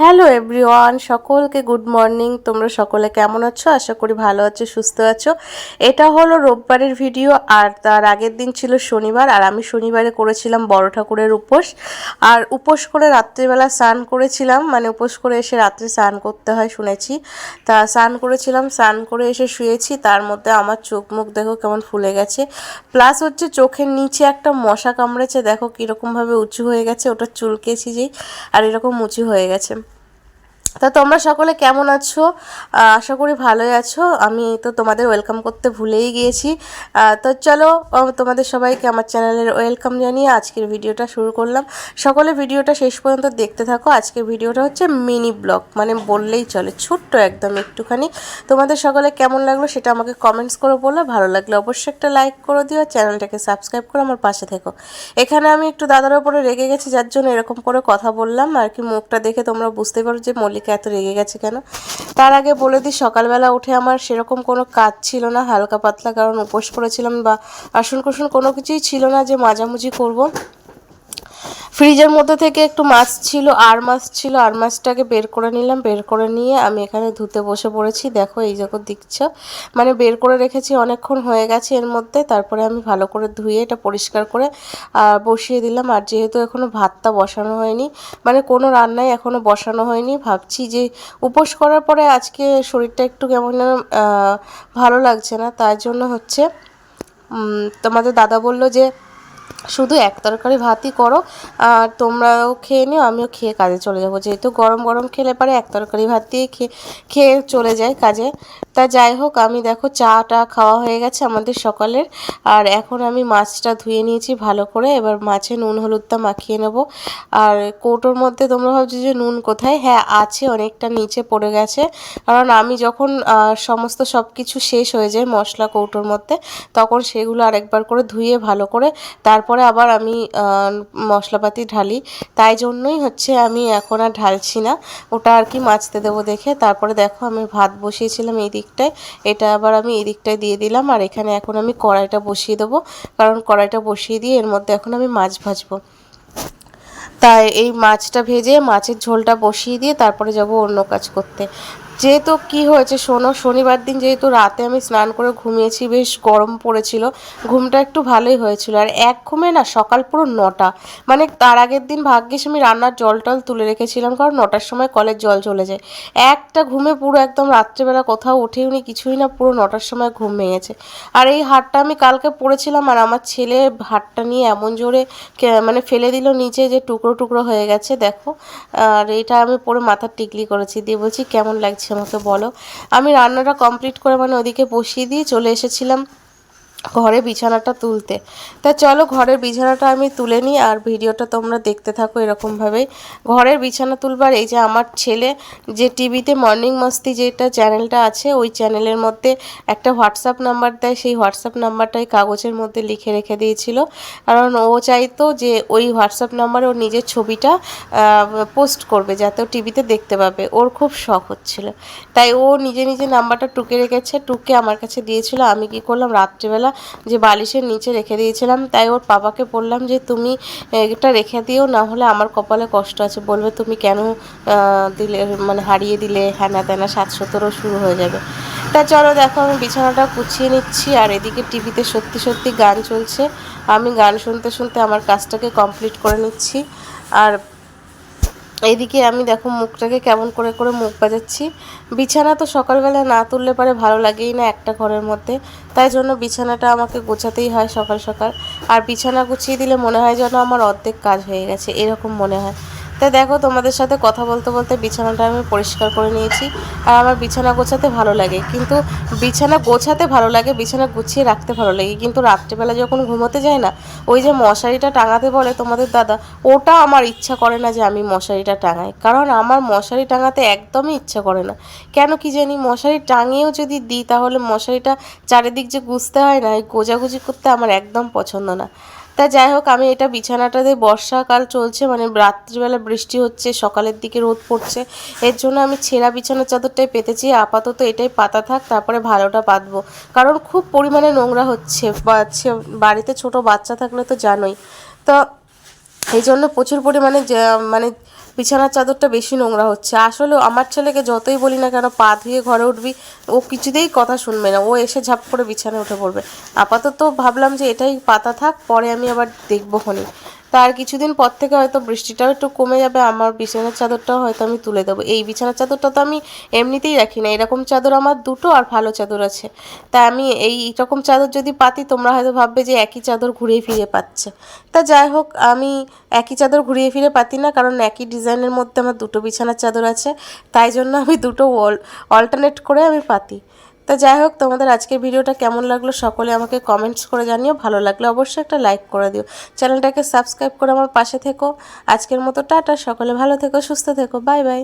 Hello everyone, সকলকে good morning. তোমরা সকলে কেমন আছো? আশা করি ভালো আছো, সুস্থ আছো। এটা হলো রোববারের ভিডিও, আর তার আগের দিন ছিল শনিবার, আর আমি শনিবারে করেছিলাম বড় ঠাকুরের উপোস। আর উপোস করে রাত্রিবেলা স্নান করেছিলাম মানে উপোস করে এসে রাত্রে স্নান করতে হয় শুনেছি। তা স্নান করেছিলাম, স্নান করে এসে শুয়েছি, তার মধ্যে আমার চোখ মুখ দেখো কেমন ফুলে গেছে। প্লাস হচ্ছে চোখের নিচে একটা মশা কামড়েছে, দেখো কীরকমভাবে উঁচু হয়ে গেছে, ওটা চুলকেছি যেই, আর এরকম উঁচু হয়ে গেছে। তা তোমরা সকলে কেমন আছো? আশা করি ভালোই আছো। আমি তো তোমাদের ওয়েলকাম করতে ভুলেই গিয়েছি। তো চলো তোমাদের সবাইকে আমার চ্যানেলের ওয়েলকাম জানিয়ে আজকের ভিডিওটা শুরু করলাম। সকলে ভিডিওটা শেষ পর্যন্ত দেখতে থাকো। আজকের ভিডিওটা হচ্ছে মিনি ব্লগ মানে বললেই চলে, ছোট্ট একদম একটুখানি। তোমাদের সকলে কেমন লাগল সেটা আমাকে কমেন্টস করে বলো। ভালো লাগলে অবশ্যই একটা লাইক করে দিও। চ্যানেলটাকে সাবস্ক্রাইব করে আমার পাশে থেকো। এখানে আমি একটু দাদার ওপরে রেগে গেছি, যার জন্য এরকম করে কথা বললাম। আর কি মুখটা দেখে তোমরা বুঝতে পারো যে মল্লিকা এত রেগে গেছে কেন? তার আগে বলে দিই, সকালবেলা উঠে আমার সেরকম কোনো কাজ ছিল না, হালকা পাতলা কারণ উপোস করেছিলাম বা আসন কুসন কোনো কিছুই ছিল না যে মাঝামুঝি করব। ফ্রিজের মধ্যে থেকে একটু মাছ ছিল, আর মাছ ছিল, আর মাছটাকে বের করে নিলাম, বের করে নিয়ে আমি এখানে ধুতে বসে পড়েছি। দেখো, এই যখন দেখছ? মানে বের করে রেখেছি, অনেকক্ষণ হয়ে গেছে এর মধ্যে। তারপরে আমি ভালো করে ধুয়ে এটা পরিষ্কার করে বসিয়ে দিলাম। আর যেহেতু এখনও ভাতটা বসানো হয়নি মানে কোনো রান্নাই এখনও বসানো হয়নি, ভাবছি যে উপোস করার পরে আজকে শরীরটা একটু কেমন ভালো লাগছে না। তার জন্য হচ্ছে তোমাদের দাদা বলল যে শুধু এক তরকারি ভাতই করো, আর তোমরাও খেয়ে নিও, আমিও খেয়ে কাজে চলে যাব। যেহেতু গরম গরম খেলে পারে এক তরকারি ভাত দিয়ে খেয়ে খেয়ে চলে যায় কাজে। তা যাই হোক, আমি দেখো চাটা খাওয়া হয়ে গেছে আমাদের সকালের। আর এখন আমি মাছটা ধুয়ে নিয়েছি ভালো করে। এবার মাছে নুন হলুদটা মাখিয়ে নেব। আর কৌটোর মধ্যে তোমরা ভাবছ যে নুন কোথায়? হ্যাঁ আছে, অনেকটা নিচে পড়ে গেছে। কারণ আমি যখন সমস্ত সব কিছু শেষ হয়ে যায় মশলা কৌটোর মধ্যে, তখন সেগুলো আরেকবার করে ধুয়ে ভালো করে তারপরে আবার আমি মশলাপাতি ঢালি। তাই জন্যই হচ্ছে আমি এখন আর ঢালছি না। ওটা আর কি মাছতে দেবো দেখে। তারপরে দেখো আমি ভাত বসিয়েছিলাম এই দিকটায়, এটা আবার আমি এই দিকটায় দিয়ে দিলাম, আর এখানে এখন আমি কড়াইটা বসিয়ে দেবো, কারণ কড়াইটা বসিয়ে দিয়ে এর মধ্যে এখন আমি মাছ ভাজবো। তাই এই মাছটা ভেজে মাছের ঝোলটা বসিয়ে দিয়ে তারপরে যাব অন্য কাজ করতে। যেহেতু কি হয়েছে শোনো, শনিবার দিন যেহেতু রাতে আমি স্নান করে ঘুমিয়েছি, বেশ গরম পড়েছিল, ঘুমটা একটু ভালোই হয়েছিল। আর এক ঘুমে না সকাল পুরো নটা মানে তার আগের দিন ভাগ্যিস আমি রান্নার জল টল তুলে রেখেছিলাম, কারণ নটার সময় কলের জল চলে যায়। একটা ঘুমে পুরো একদম রাত্রেবেলা কোথাও উঠেও উনি কিছুই না, পুরো নটার সময় ঘুম ভেঙেছে। আর এই হাটটা আমি কালকে পড়েছিলাম, আর আমার ছেলে হাটটা নিয়ে এমন জোরে মানে ফেলে দিল নিচে যে টুকরো টুকরো হয়ে গেছে, দেখো। আর এটা আমি পরে মাথার টিকলি করেছি, দিয়ে বলছি কেমন লাগছে? আমাকে বলো। আমি রান্নাটা কমপ্লিট করে মানে ওদিকে বসিয়ে দিয়ে চলে এসেছিলাম। ঘরে বিছানাটা তুলতে। তা চলো ঘরের বিছানাটা আমি তুলে নিই আর ভিডিওটা তোমরা দেখতে থাকো এরকমভাবেই। ঘরের বিছানা তুলবার এই যে আমার ছেলে যে টিভিতে মর্নিং মস্তি যেটা চ্যানেলটা আছে, ওই চ্যানেলের মধ্যে একটা হোয়াটসঅ্যাপ নাম্বার দেয়। সেই হোয়াটসঅ্যাপ নাম্বারটাই কাগজের মধ্যে লিখে রেখে দিয়েছিল। কারণ ও চাইতো যে ওই হোয়াটসঅ্যাপ নাম্বারে ওর নিজের ছবিটা পোস্ট করবে যাতে ও টিভিতে দেখতে পাবে। ওর খুব শখ হচ্ছিল। তাই ও নিজে নিজে নাম্বারটা টুকে রেখেছে। টুকে আমার কাছে দিয়েছিল। আমি কি করলাম? রাত্রেবেলা যে বালিশের নিচে রেখে দিয়েছিলাম, তাই ওর বাবাকে বললাম যে, তুমি এটা রেখে দিও, না হলে আমার কপালে কষ্ট আছে। বলবে, তুমি কেন দিলে মানে হারিয়ে দিলে? হ্যানা ত্যানা সাত সতেরো শুরু হয়ে যাবে। তা চলো দেখো, আমি বিছানাটা গুছিয়ে নিচ্ছি, আর এদিকে টিভিতে সত্যি সত্যি গান চলছে। আমি গান শুনতে শুনতে আমার কাজটাকে কমপ্লিট করে নিচ্ছি, আর এইদিকে আমি দেখো মুখটাকে কেমন করে করে মুখ বাজাচ্ছি। বিছানা তো সকালবেলা না তুললে পারে ভালো লাগেই না একটা ঘরের মধ্যে। তাই জন্য বিছানাটা আমাকে গোছাতেই হয় সকাল সকাল। আর বিছানা গুছিয়ে দিলে মনে হয় যেন আমার অর্ধেক কাজ হয়ে গেছে, এরকম মনে হয়। তাই দেখো, তোমাদের সাথে কথা বলতে বলতে বিছানাটা আমি পরিষ্কার করে নিয়েছি। আর আমার বিছানা গোছাতে ভালো লাগে। কিন্তু বিছানা গোছাতে ভালো লাগে, বিছানা গুছিয়ে রাখতে ভালো লাগে। কিন্তু রাত্রেবেলা যখন ঘুমোতে যাই না, ওই যে মশারিটা টাঙাতে বলে তোমাদের দাদা, ওটা আমার ইচ্ছা করে না যে আমি মশারিটা টাঙাই। কারণ আমার মশারি টাঙাতে একদমই ইচ্ছা করে না। কেন কি জানি, মশারি টাঙিয়েও যদি দিই, তাহলে মশারিটা চারিদিক যে গুছতে হয় না এই গোজাগুজি করতে আমার একদম পছন্দ না। তা যাই হোক, আমি এটা বিছানাটাতে বর্ষাকাল চলছে মানে রাত্রিবেলা বৃষ্টি হচ্ছে, সকালের দিকে রোদ পড়ছে, এর জন্য আমি ছেঁড়া বিছানার চাদরটাই পেতেছি, আপাতত এটাই পাতা থাক, তারপরে ভালোটা পাতবো কারণ খুব পরিমাণে নোংরা হচ্ছে বাড়িতে ছোট বাচ্চা থাকলে তো জানোই। তো এই জন্য প্রচুর পরিমাণে মানে বিছানার চাদরটা বেশি নোংরা হচ্ছে। আসলে আমার ছেলেকে যতই বলি না কেন, পা ধুয়ে ঘরে উঠবি, ও কিছুতেই কথা শুনবে না। ও এসে ঝাপ করে বিছানায় উঠে পড়বে। আপাতত ভাবলাম যে এটাই পাতা থাক, পরে আমি আবার দেখব খনি। তার কিছুদিন পর থেকে হয়তো বৃষ্টিটাও একটু কমে যাবে, আমার বিছানার চাদরটাও হয়তো আমি তুলে দেবো। এই বিছানার চাদরটা তো আমি এমনিতেই রাখি না, এরকম চাদর আমার দুটো আর ভালো চাদর আছে। তা আমি এই রকম চাদর যদি পাতি, তোমরা হয়তো ভাববে যে একই চাদর ঘুরিয়ে ফিরে পাচ্ছে। তা যাই হোক, আমি একই চাদর ঘুরিয়ে ফিরে পাতি না, কারণ একই ডিজাইনের মধ্যে আমার দুটো বিছানার চাদর আছে। তাই জন্য আমি দুটো অল অল্টারনেট করে আমি পাতি। তা যাই হোক, তোমাদের আজকের ভিডিওটা কেমন লাগল সকলে আমাকে কমেন্টস করে জানিও। ভালো লাগলে অবশ্যই একটা লাইক করে দিও। চ্যানেলটাকে সাবস্ক্রাইব করে আমার পাশে থেকো। আজকের মতো টাটা, সকলে ভালো থেকো, সুস্থ থেকো। Bye bye